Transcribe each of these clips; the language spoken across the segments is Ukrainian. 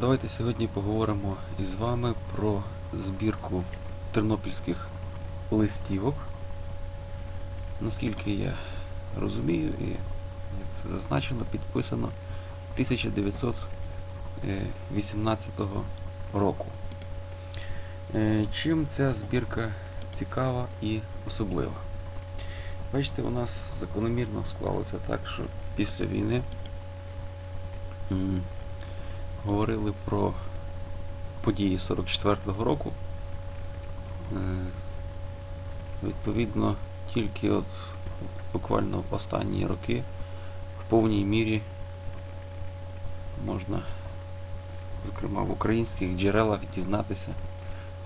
Давайте сьогодні поговоримо із вами про збірку тернопільських листівок. Наскільки я розумію, і як це зазначено, підписано 1918 року. Е, Чим ця збірка цікава і особлива? Бачите, у нас закономірно склалося так, що після війни говорили про події 44-го року. Е, Відповідно, тільки от буквально в останні роки в повній мірі можна, зокрема в українських джерелах, дізнатися,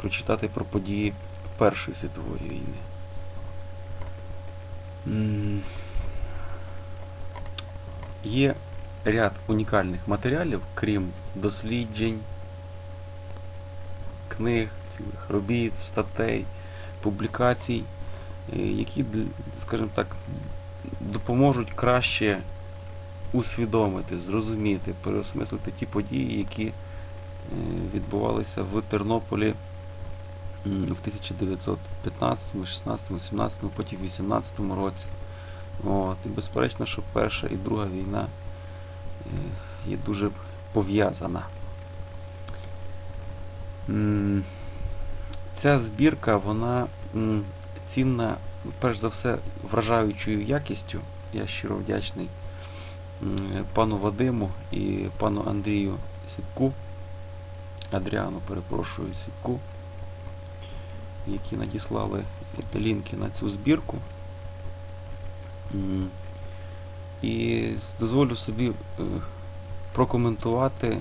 прочитати про події Першої світової війни. Є ряд унікальних матеріалів, крім досліджень, книг, цілих робіт, статей, публікацій, е, які, скажімо так, допоможуть краще усвідомити, зрозуміти, переосмислити ті події, які е, відбувалися в Тернополі в 1915, 16, 17, потім 18 році. От, і безперечно, що Перша і Друга війна є дуже пов'язана. Ця збірка, вона цінна, перш за все, вражаючою якістю. Я щиро вдячний пану Вадиму і пану Андрію Сітку, Адріану, перепрошую, Сітку, які надіслали лінки на цю збірку. І дозволю собі е, прокоментувати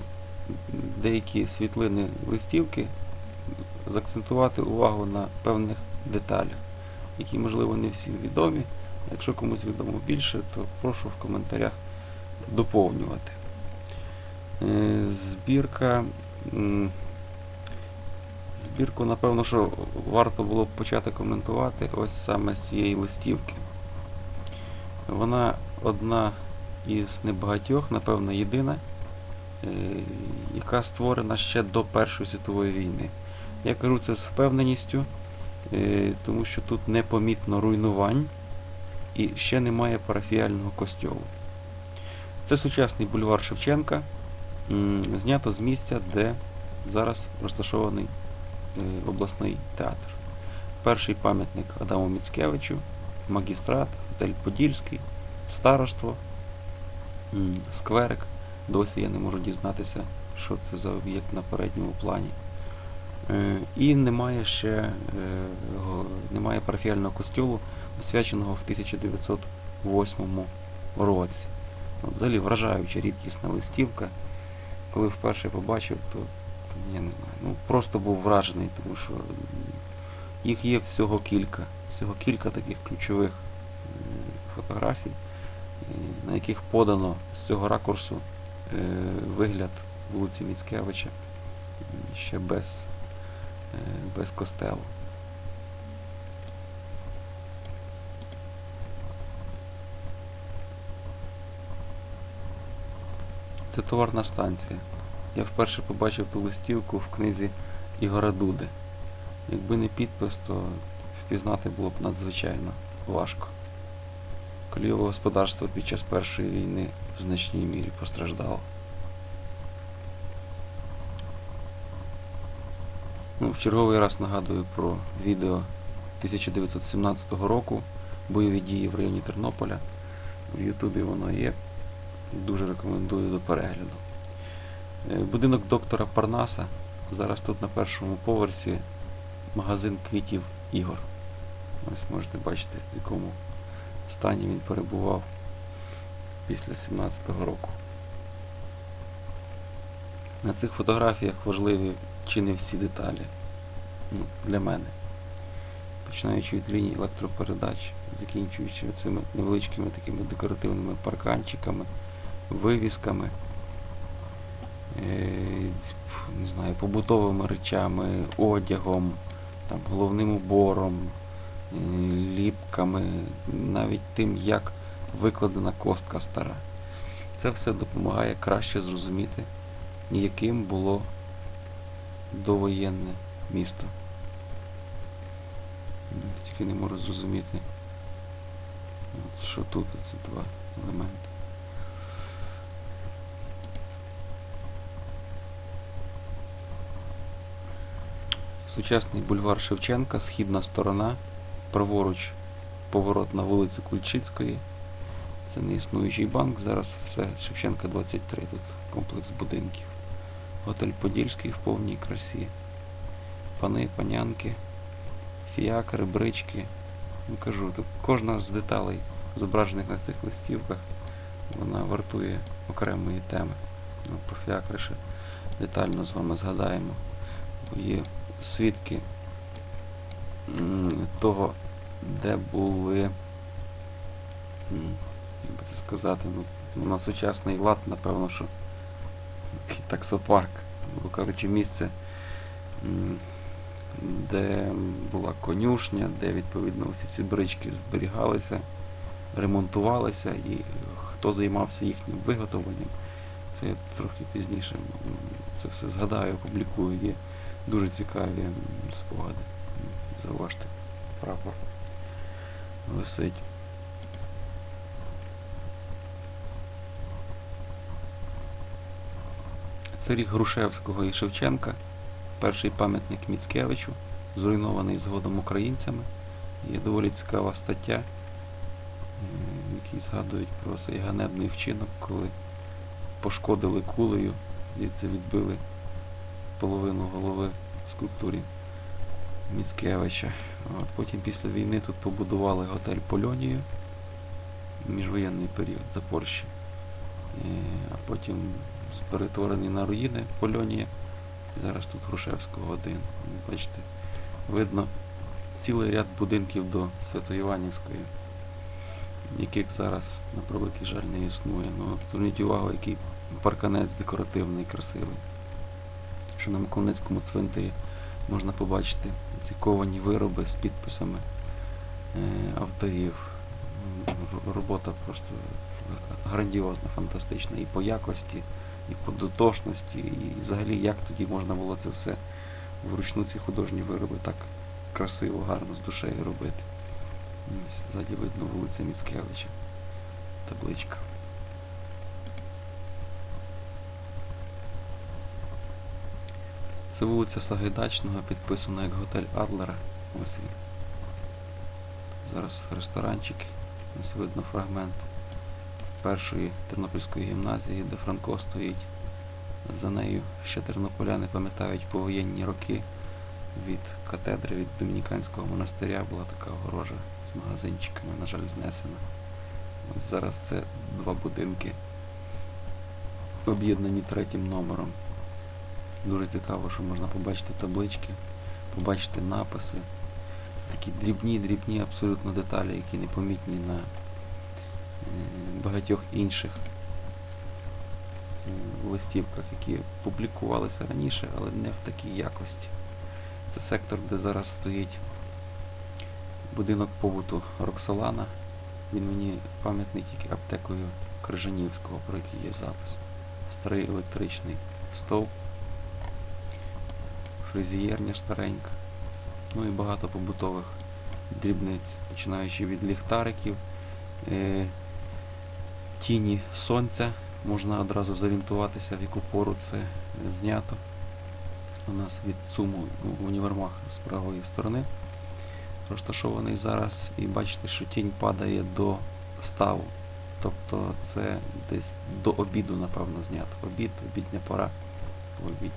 деякі світлини листівки, заакцентувати увагу на певних деталях, які, можливо, не всім відомі. Якщо комусь відомо більше, то прошу в коментарях доповнювати. Е, Збірка. Збірку, напевно, що варто було б почати коментувати ось саме з цієї листівки. Вона одна із небагатьох, напевно, єдина, е, яка створена ще до Першої світової війни. Я кажу це з впевненістю, е, тому що тут непомітно руйнувань і ще немає парафіального костьолу. Це сучасний бульвар Шевченка, знято з місця, де зараз розташований е, обласний театр. Перший пам'ятник Адаму Міцкевичу, магістрат, готель Подільський, староство, скверик. Досі я не можу дізнатися, що це за об'єкт на передньому плані. Е, І немає ще е, немає парафіального костюлу, освяченого в 1908 році. Взагалі вражаюча рідкісна листівка. Коли вперше побачив, то я не знаю, ну просто був вражений, тому що їх є всього кілька. Всього кілька таких ключових е, фотографій, на яких подано з цього ракурсу е, вигляд вулиці Міцкевича ще без, е, без костелу. Це товарна станція. Я вперше побачив ту листівку в книзі Ігора Дуди. Якби не підпис, то впізнати було б надзвичайно важко. Колієве господарство під час Першої війни в значній мірі постраждало. Ну, в черговий раз нагадую про відео 1917 року бойові дії в районі Тернополя. В Ютубі воно є. Дуже рекомендую до перегляду. Е, Будинок доктора Парнаса. Зараз тут на першому поверсі магазин квітів Ігор. Ось можете бачити, в якому стані він перебував після 17-го року. На цих фотографіях важливі чи не всі деталі ну, для мене. Починаючи від лінії електропередач, закінчуючи цими невеличкими такими декоративними парканчиками, вивісками, е, не знаю, побутовими речами, одягом, там, головним убором, ліпками, навіть тим, як викладена костка стара. Це все допомагає краще зрозуміти яким було довоєнне місто. Тільки не можу зрозуміти. Що тут ці два елементи. Сучасний бульвар Шевченка, східна сторона, праворуч поворот на вулицю Кульчицької. Це не існуючий банк, зараз все Шевченка 23, тут комплекс будинків. Готель Подільський в повній красі. Пани, панянки, фіакри, брички. Ну, кажу, тут кожна з деталей, зображених на цих листівках, вона вартує окремої теми. Ну, про фіакри ще детально з вами згадаємо. Є свідки того, де були, як би це сказати, ну, на сучасний лад, напевно, що таксопарк, грубо кажучи, місце, де була конюшня, де відповідно усі ці брички зберігалися, ремонтувалися і хто займався їхнім виготовленням. Це я трохи пізніше це все згадаю, опублікую. Є дуже цікаві спогади. Зауважте, прапор висить. Це рік Грушевського і Шевченка, перший пам'ятник Міцкевичу, зруйнований згодом українцями. Є доволі цікава стаття, в якій згадують про цей ганебний вчинок, коли пошкодили кулею і це відбили половину голови скульптурі Міцкевича. От, потім після війни тут побудували готель Польонію, міжвоєнний період за Польщі. Е, А потім перетворений на руїни Польонія. Зараз тут Грушевського один. Бачите, видно цілий ряд будинків до Свято-Іванівської, яких зараз, на превеликий жаль, не існує. Ну, зверніть увагу, який парканець декоративний, красивий. Що на Миколаївському цвинтарі можна побачити ці ковані вироби з підписами е, авторів. Робота просто грандіозна, фантастична і по якості, і по дотошності, і взагалі як тоді можна було це все вручну ці художні вироби так красиво, гарно, з душею робити. Ззаді видно вулиця Міцкевича. Табличка. Це вулиця Сагайдачного, підписана як готель Адлера. Ось він. Зараз ресторанчик. Ось видно фрагмент першої Тернопільської гімназії, де Франко стоїть. За нею ще тернополяни пам'ятають повоєнні роки від катедри, від Домініканського монастиря була така огорожа з магазинчиками, на жаль, знесена. Ось зараз це два будинки, об'єднані третім номером. Дуже цікаво, що можна побачити таблички, побачити написи, такі дрібні, дрібні абсолютно деталі, які непомітні на е, багатьох інших е, листівках, які публікувалися раніше, але не в такій якості. Це сектор, де зараз стоїть будинок побуту Роксолана. Він мені пам'ятний тільки аптекою Крижанівського, про який є запис. Старий електричний стовп, фрезієрня старенька, ну і багато побутових дрібниць, починаючи від ліхтариків, е, тіні сонця. Можна одразу зорієнтуватися, в яку пору це знято. У нас від ЦУМу в універмаг з правої сторони розташований зараз, і бачите, що тінь падає до ставу. Тобто це десь до обіду, напевно, знято. Обід, обідня пора обід.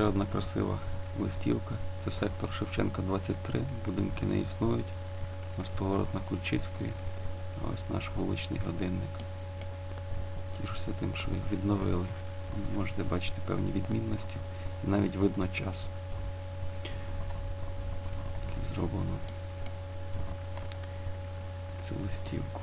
Ще одна красива листівка. Це сектор Шевченка 23. Будинки не існують. Ось поворот на Кульчицької. Ось наш вуличний годинник. Тішуся тим, що їх відновили. Можете бачити певні відмінності. І навіть видно час. Який зроблено цю листівку.